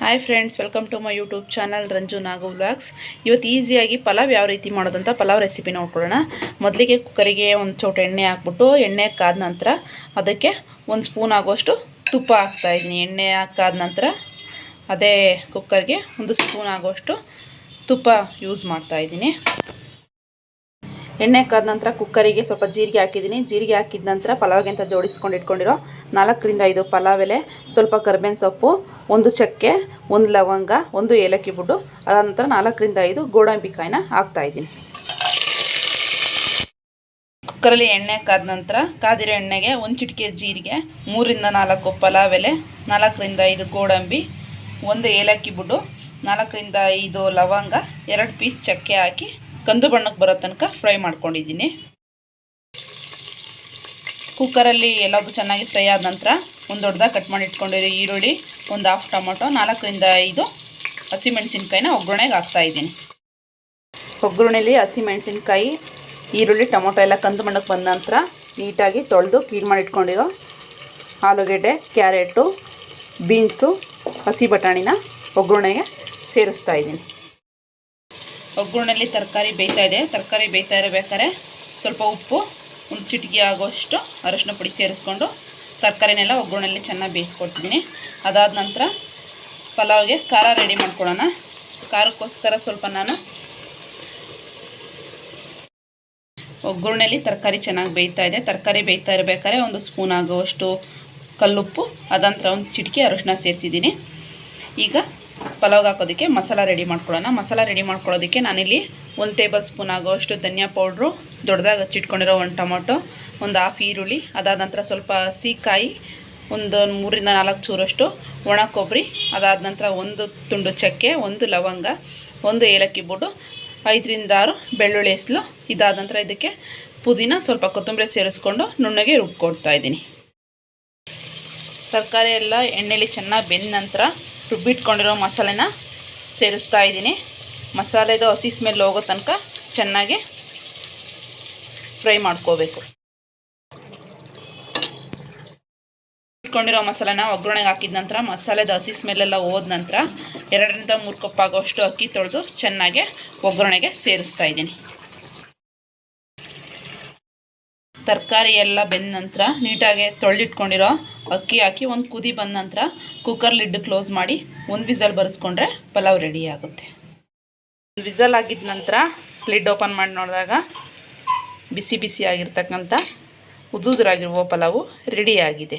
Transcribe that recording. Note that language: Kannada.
Hi friends welcome to my YouTube channel Ranju Nagu vlogs ಇವತ್ತು ಈಸಿಯಾಗಿ ಪಲಾವ್ ಯಾವ ರೀತಿ ಮಾಡೋದಂತ ಪಲಾವ್ ರೆಸಿಪಿ ನೋಡ್ಕೊಳ್ಳೋಣ. ಮೊದಲಿಗೆ ಕುಕ್ಕರಿಗೆ ಒಂದು ಚೌಟ ಎಣ್ಣೆ ಹಾಕ್ಬಿಟ್ಟು ಎಣ್ಣೆ ಕಾದ ನಂತರ ಅದಕ್ಕೆ ಒಂದು ಸ್ಪೂನ್ ಆಗುವಷ್ಟು ತುಪ್ಪ ಹಾಕ್ತಾಯಿದ್ದೀನಿ ಎಣ್ಣೆ ಹಾಕಾದ ನಂತರ ಅದೇ ಕುಕ್ಕರ್ಗೆ ಒಂದು ಸ್ಪೂನ್ ಆಗುವಷ್ಟು ತುಪ್ಪ ಯೂಸ್ ಮಾಡ್ತಾಯಿದ್ದೀನಿ ಎಣ್ಣೆ ಕಾದ ನಂತರ ಕುಕ್ಕರಿಗೆ ಸ್ವಲ್ಪ ಜೀರಿಗೆ ಹಾಕಿದ್ದೀನಿ. ಜೀರಿಗೆ ಹಾಕಿದ ನಂತರ ಪಲಾವ್ಗೆ ಅಂತ ಜೋಡಿಸ್ಕೊಂಡು ಇಟ್ಕೊಂಡಿರೋ ನಾಲ್ಕರಿಂದ ಐದು ಪಲಾವ್ ಎಲೆ ಸ್ವಲ್ಪ ಕರ್ಬೇವಿನ ಸೊಪ್ಪು, ಒಂದು ಚಕ್ಕೆ, ಒಂದು ಲವಂಗ, ಒಂದು ಏಲಕ್ಕಿ ಬುಡ್ಡು ಅದಾದ ನಂತರ ನಾಲ್ಕರಿಂದ ಐದು ಗೋಡಂಬಿ ಕಾಯಿನ ಹಾಕ್ತಾಯಿದ್ದೀನಿ ಕುಕ್ಕರಲ್ಲಿ ಎಣ್ಣೆ ಕಾದ ನಂತರ ಕಾದಿರೋ ಎಣ್ಣೆಗೆ ಒಂದು ಚಿಟಿಕೆ ಜೀರಿಗೆ, ಮೂರಿಂದ ನಾಲ್ಕು ಪಲಾವ್ ಎಲೆ ನಾಲ್ಕರಿಂದ ಐದು ಗೋಡಂಬಿ, ಒಂದು ಏಲಕ್ಕಿ ಬಿಡು ನಾಲ್ಕರಿಂದ ಐದು ಲವಂಗ, ಎರಡು ಪೀಸ್ ಚಕ್ಕೆ ಹಾಕಿ ಕಂದು ಬಣ್ಣಕ್ಕೆ ಬರೋ ತನಕ ಫ್ರೈ ಮಾಡ್ಕೊಂಡಿದ್ದೀನಿ. ಕುಕ್ಕರಲ್ಲಿ ಎಲ್ಲದೂ ಚೆನ್ನಾಗಿ ಫ್ರೈ ಆದ ನಂತರ ಒಂದು ದೊಡ್ಡದಾಗಿ ಕಟ್ ಮಾಡಿ ಇಟ್ಕೊಂಡಿರೋ ಈರುಳ್ಳಿ, ಒಂದು ಹಾಫ್ ಟೊಮೊಟೊ, ನಾಲ್ಕರಿಂದ ಐದು ಹಸಿಮೆಣಸಿನ್ಕಾಯಿನ ಒಗ್ಗರಣೆಗೆ ಹಾಕ್ತಾಯಿದ್ದೀನಿ ಒಗ್ಗರಣೆಲಿ ಹಸಿಮೆಣಸಿನ್ಕಾಯಿ, ಈರುಳ್ಳಿ, ಟೊಮೊಟೊ ಎಲ್ಲ ಕಂದು ಬಣ್ಣಕ್ಕೆ ಬಂದ ನಂತರ ನೀಟಾಗಿ ತೊಳೆದು ಕ್ಲೀನ್ ಮಾಡಿ ಇಟ್ಕೊಂಡಿರೋ ಆಲೂಗೆಡ್ಡೆ, ಕ್ಯಾರೆಟು, ಬೀನ್ಸು, ಹಸಿ ಬಟಾಣಿನ ಒಗ್ಗರಣೆಗೆ ಸೇರಿಸ್ತಾ ಇದ್ದೀನಿ. ಒಗ್ಗರಣೆಯಲ್ಲಿ ತರಕಾರಿ ಬೇಯ್ತಾ ಇದೆ. ತರಕಾರಿ ಬೇಯ್ತಾ ಇರಬೇಕಾದ್ರೆ ಸ್ವಲ್ಪ ಉಪ್ಪು, ಒಂದು ಚಿಟಿಕೆ ಆಗೋಷ್ಟು ಅರಶಿನ ಪುಡಿ ಸೇರಿಸ್ಕೊಂಡು ತರಕಾರಿನೆಲ್ಲ ಒಗ್ಗರಣೆಯಲ್ಲಿ ಚೆನ್ನಾಗಿ ಬೇಯಿಸ್ಕೊಡ್ತೀನಿ. ಅದಾದ ನಂತರ ಪಲಾವ್ಗೆ ಖಾರ ರೆಡಿ ಮಾಡ್ಕೊಳ್ಳೋಣ. ಖಾರಕ್ಕೋಸ್ಕರ ಸ್ವಲ್ಪ ನಾನು ಒಗ್ಗರಣೆಯಲ್ಲಿ ತರಕಾರಿ ಚೆನ್ನಾಗಿ ಬೇಯ್ತಾ ಇದೆ. ತರಕಾರಿ ಬೇಯ್ತಾ ಇರಬೇಕಾದ್ರೆ ಒಂದು ಸ್ಪೂನ್ ಆಗುವಷ್ಟು ಕಲ್ಲುಪ್ಪು ಅದಂತರ ಒಂದು ಚಿಟಿಕೆ ಅರಶಿನ ಸೇರಿಸಿದ್ದೀನಿ. ಈಗ ಪಲಾವ್ಗೆ ಹಾಕೋದಕ್ಕೆ ಮಸಾಲ ರೆಡಿ ಮಾಡ್ಕೊಳ್ಳೋಣ. ಮಸಾಲ ರೆಡಿ ಮಾಡ್ಕೊಳ್ಳೋದಕ್ಕೆ ನಾನಿಲ್ಲಿ ಒಂದು ಟೇಬಲ್ ಸ್ಪೂನ್ ಆಗೋಷ್ಟು ಧನಿಯಾ ಪೌಡ್ರು ದೊಡ್ಡದಾಗಿ ಹಚ್ಚಿಟ್ಕೊಂಡಿರೋ ಒಂದು ಟೊಮೊಟೊ, ಒಂದು ಹಾಫ್ ಈರುಳ್ಳಿ, ಅದಾದ ನಂತರ ಸ್ವಲ್ಪ ಸೀಕಾಯಿ ಒಂದು ಮೂರಿಂದ ನಾಲ್ಕು ಚೂರಷ್ಟು ಒಣ ಕೊಬ್ಬರಿ ಅದಾದ ನಂತರ ಒಂದು ತುಂಡು ಚಕ್ಕೆ, ಒಂದು ಲವಂಗ, ಒಂದು ಏಲಕ್ಕಿ ಬೋಡು ಐದರಿಂದ ಆರು ಬೆಳ್ಳುಳ್ಳಿ ಹೆಸಲು, ಇದಾದ ನಂತರ ಇದಕ್ಕೆ ಪುದೀನ ಸ್ವಲ್ಪ ಕೊತ್ತಂಬರಿ ಸೇರಿಸ್ಕೊಂಡು ನುಣ್ಣಗೆ ರುಬ್ಕೊಡ್ತಾ ಇದ್ದೀನಿ. ತರಕಾರಿ ಎಲ್ಲ ಎಣ್ಣೆಯಲ್ಲಿ ಚೆನ್ನಾಗಿ ಬೆಂದ ನಂತರ ರುಬ್ಬಿಟ್ಕೊಂಡಿರೋ ಮಸಾಲೆನ ಸೇರಿಸ್ತಾ ಇದ್ದೀನಿ. ಮಸಾಲೆದು ಹಸಿ ಸ್ಮೆಲ್ ಹೋಗೋ ತನಕ ಚೆನ್ನಾಗಿ ಫ್ರೈ ಮಾಡ್ಕೋಬೇಕು. ಇಟ್ಕೊಂಡಿರೋ ಮಸಾಲೆನ ಒಗ್ಗರಣೆಗೆ ಹಾಕಿದ ನಂತರ ಮಸಾಲೆದ ಹಸಿ ಸ್ಮೆಲ್ಲೆಲ್ಲ ಹೋದ ನಂತರ ಎರಡರಿಂದ ಮೂರು ಕಪ್ ಆಗೋಷ್ಟು ಅಕ್ಕಿ ತೊಳೆದು ಚೆನ್ನಾಗಿ ಒಗ್ಗರಣೆಗೆ ಸೇರಿಸ್ತಾ ಇದ್ದೀನಿ. ತರಕಾರಿ ಎಲ್ಲ ಬೆಂದ ನಂತರ ನೀಟಾಗಿ ತೊಳೆದಿಟ್ಕೊಂಡಿರೋ ಅಕ್ಕಿ ಹಾಕಿ ಒಂದು ಕುದಿ ಬಂದ ನಂತರ ಕುಕ್ಕರ್ ಲಿಡ್ ಕ್ಲೋಸ್ ಮಾಡಿ ಒಂದು ವಿಸಲ್ ಬರೆಸ್ಕೊಂಡ್ರೆ ಪಲಾವ್ ರೆಡಿ ಆಗುತ್ತೆ. ವಿಸಲ್ ಆಗಿದ ನಂತರ ಲಿಡ್ ಓಪನ್ ಮಾಡಿ ನೋಡಿದಾಗ ಬಿಸಿ ಬಿಸಿ ಆಗಿರ್ತಕ್ಕಂಥ ಉದುದ್ರಾಗಿರುವ ಪಲಾವು ರೆಡಿಯಾಗಿದೆ